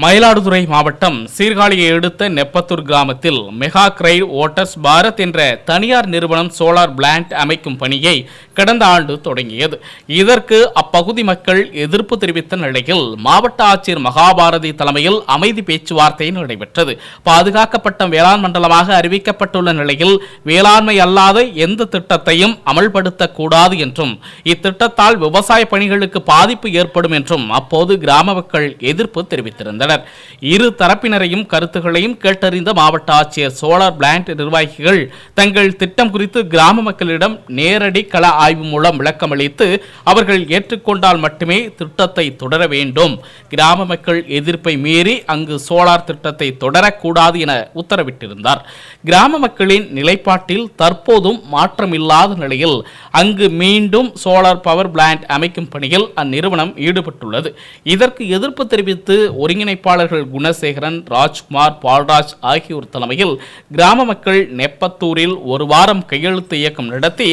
மயிலாடுதுறை மாவட்டம் சீர்காழியை அடுத்த நெப்பத்தூர் கிராமத்தில் மெகா கிரை ஓட்டர்ஸ் பாரத் என்ற தனியார் நிறுவனம் சோலார் பிளான்ட் அமைக்கும் பணியை கடந்த ஆண்டு தொடங்கியது. இதற்கு அப்பகுதி மக்கள் எதிர்ப்பு தெரிவித்த நிலையில் மாவட்ட ஆட்சியர் மகாபாரதி தலைமையில் அமைதி பேச்சுவார்த்தை நடைபெற்றது. பாதுகாக்கப்பட்ட வேளாண் மண்டலமாக அறிவிக்கப்பட்டுள்ள நிலையில் வேளாண்மை அல்லாத எந்த திட்டத்தையும் அமல்படுத்தக்கூடாது என்றும் இத்திட்டத்தால் விவசாய பணிகளுக்கு பாதிப்பு ஏற்படும் என்றும் அப்போது கிராம மக்கள் எதிர்ப்பு தெரிவித்திருந்தனர். இரு தரப்பினரையும் கருத்துகளையும் கேட்டறிந்த மாவட்ட ஆட்சியர் சோலார் பிளான்ட் நிர்வாகிகள் தங்கள் திட்டம் குறித்து கிராம மக்களிடம் நேரடி கள ஆய்வு மூலம் விளக்கமளித்து அவர்கள் ஏற்றுக்கொண்டால் மட்டுமே திட்டத்தை தொடர வேண்டும். கிராம மக்கள் எதிர்ப்பை மீறி அங்கு சோலார் திட்டத்தை தொடரக்கூடாது என உத்தரவிட்டிருந்தார். கிராம மக்களின் நிலைப்பாட்டில் தற்போதும் மாற்றமில்லாத நிலையில் அங்கு மீண்டும் சோலார் பவர் பிளான்ட் அமைக்கும் பணியில் அந்நிறுவனம் ஈடுபட்டுள்ளது. இதற்கு எதிர்ப்பு தெரிவித்து ஒருங்கிணைப்பாளர்கள் குணசேகரன் ராஜ்குமார் பால்ராஜ் ஆகியோர் தலைமையில் கிராம மக்கள் நெப்பத்தூரில் ஒரு வாரம் கையெழுத்து இயக்கம் நடத்தி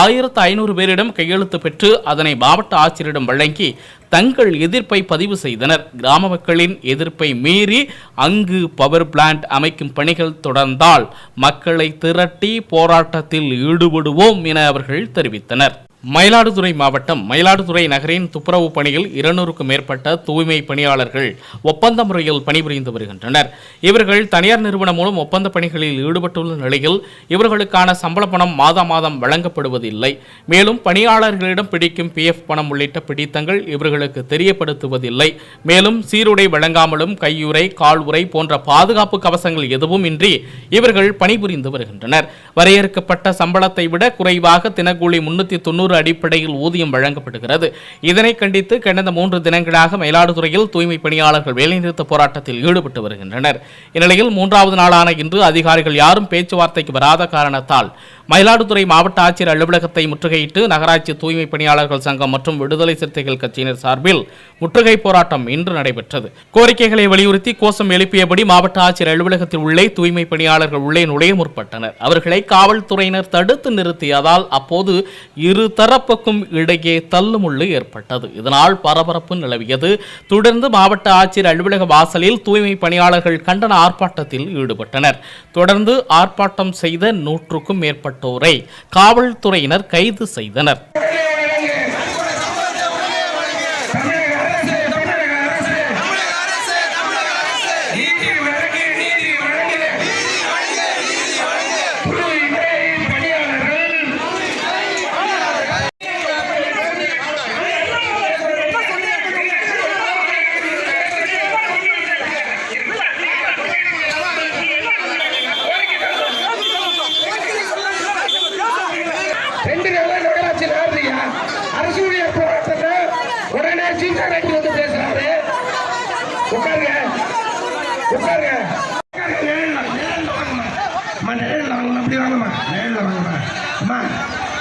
ஆயிரத்து ஐநூறு பேரிடம் கையெழுத்து பெற்று அதனை மாவட்ட ஆட்சியரிடம் வழங்கி தங்கள் எதிர்ப்பை பதிவு செய்தனர். கிராம மக்களின் எதிர்ப்பை மீறி அங்கு பவர் பிளான்ட் அமைக்கும் பணிகள் தொடர்ந்தால் மக்களை திரட்டி போராட்டத்தில் ஈடுபடுவோம் என அவர்கள் தெரிவித்தனர். மயிலாடுதுறை மாவட்டம் மயிலாடுதுறை நகரின் துப்புரவு பணியில் இருநூறுக்கும் மேற்பட்ட தூய்மை பணியாளர்கள் ஒப்பந்த முறையில் பணிபுரிந்து வருகின்றனர். இவர்கள் தனியார் நிறுவனம் மூலம் ஒப்பந்த பணிகளில் ஈடுபட்டுள்ள நிலையில் இவர்களுக்கான சம்பள பணம் மாதம் மாதம் வழங்கப்படுவதில்லை. மேலும் பணியாளர்களிடம் பிடிக்கும் பிஎஃப் பணம் உள்ளிட்ட பிடித்தங்கள் இவர்களுக்கு தெரியப்படுத்துவதில்லை. மேலும் சீருடை வழங்காமலும் கையுறை கால் உரை போன்ற பாதுகாப்பு கவசங்கள் எதுவும் இன்றி இவர்கள் பணிபுரிந்து வருகின்றனர். வரையறுக்கப்பட்ட சம்பளத்தை விட குறைவாக தினக்கூலி முன்னூத்தி தொண்ணூறு அடிப்படையில் ஊதியம் வழங்கப்படுகிறது. இதனை கண்டித்து கடந்த மூன்று தினங்களாக மயிலாடுதுறையில் தூய்மை பணியாளர்கள் வேலைநிறுத்த போராட்டத்தில் ஈடுபட்டு வருகின்றனர். இந்நிலையில் மூன்றாவது நாளான இன்று அதிகாரிகள் யாரும் பேச்சுவார்த்தைக்கு வராத காரணத்தால் மயிலாடுதுறை மாவட்ட ஆட்சியர் அலுவலகத்தை முற்றுகையிட்டு நகராட்சி தூய்மை பணியாளர்கள் சங்கம் மற்றும் விடுதலை சிறுத்தைகள் கட்சியினர் சார்பில் முற்றுகை போராட்டம் இன்று நடைபெற்றது. கோரிக்கைகளை வலியுறுத்தி கோஷம் எழுப்பியபடி மாவட்ட ஆட்சியர் அலுவலகத்தில் உள்ளே தூய்மை பணியாளர்கள் உள்ளே நுழைய முற்பட்டனர். அவர்களை காவல்துறையினர் தடுத்து நிறுத்தியதால் அப்போது இரு தரப்புக்கும் இடையே தள்ளுமுள்ளு ஏற்பட்டது. இதனால் பரபரப்பு நிலவியது. தொடர்ந்து மாவட்ட ஆட்சியர் அலுவலக வாசலில் தூய்மை பணியாளர்கள் கண்டன ஆர்ப்பாட்டத்தில் ஈடுபட்டனர். தொடர்ந்து ஆர்ப்பாட்டம் செய்த நூற்றுக்கும் மேற்பட்ட மேற்பட்டோரை காவல்துறையினர் கைது செய்தனர்.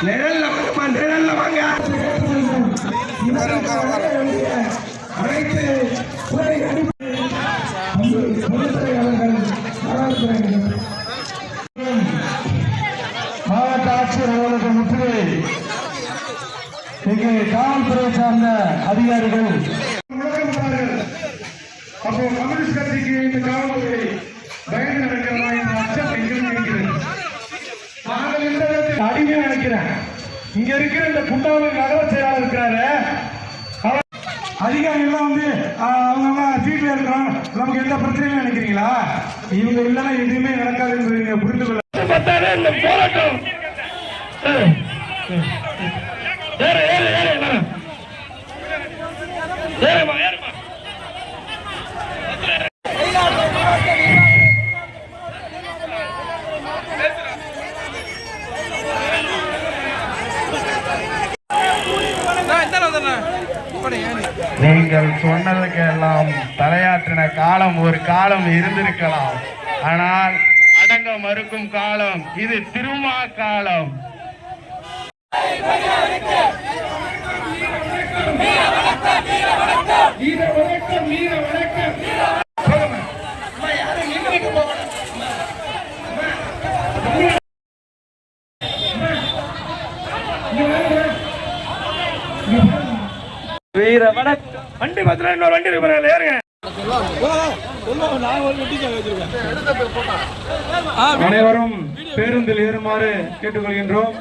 நிழல்ல வாங்கம்மா, நிழல்ல வாங்க. அனைத்து. மாவட்ட ஆட்சியர் அலுவலக முற்றுகை இங்கே காவல்துறை சார்ந்த அதிகாரிகள் அப்போ கம்யூனிஸ்ட் கட்சிக்கு இந்த காவல்துறை அடிமையா நினைக்கிறேன் இங்க இருக்கிற இந்த குண்டாவை நகர செயலாளர் இருக்கிறாரு அதிகாரிகள்லாம் வந்து அவங்க சீட்ல இருக்கிறோம் நமக்கு எந்த பிரச்சனையும் நினைக்கிறீங்களா இவங்க இல்லைன்னா எதுவுமே நடக்காதுன்னு நீங்க புரிந்து கொள்ள இந்த போராட்டம் ஏறு ஏறு ஏறு ஏறு. நீங்கள் சொன்னதுக்கு எல்லாம் தலையாற்றின காலம் ஒரு காலம் இருந்திருக்கலாம். ஆனால் அடங்க மறுக்கும் காலம் இது திருமா காலம். வீர வணக்கம் வண்டி பத்திரம் இன்னொரு வண்டி இருக்கு ஏறுங்க அனைவரும் பேருந்தில் ஏறுமாறு கேட்டுக்கொள்கின்றோம்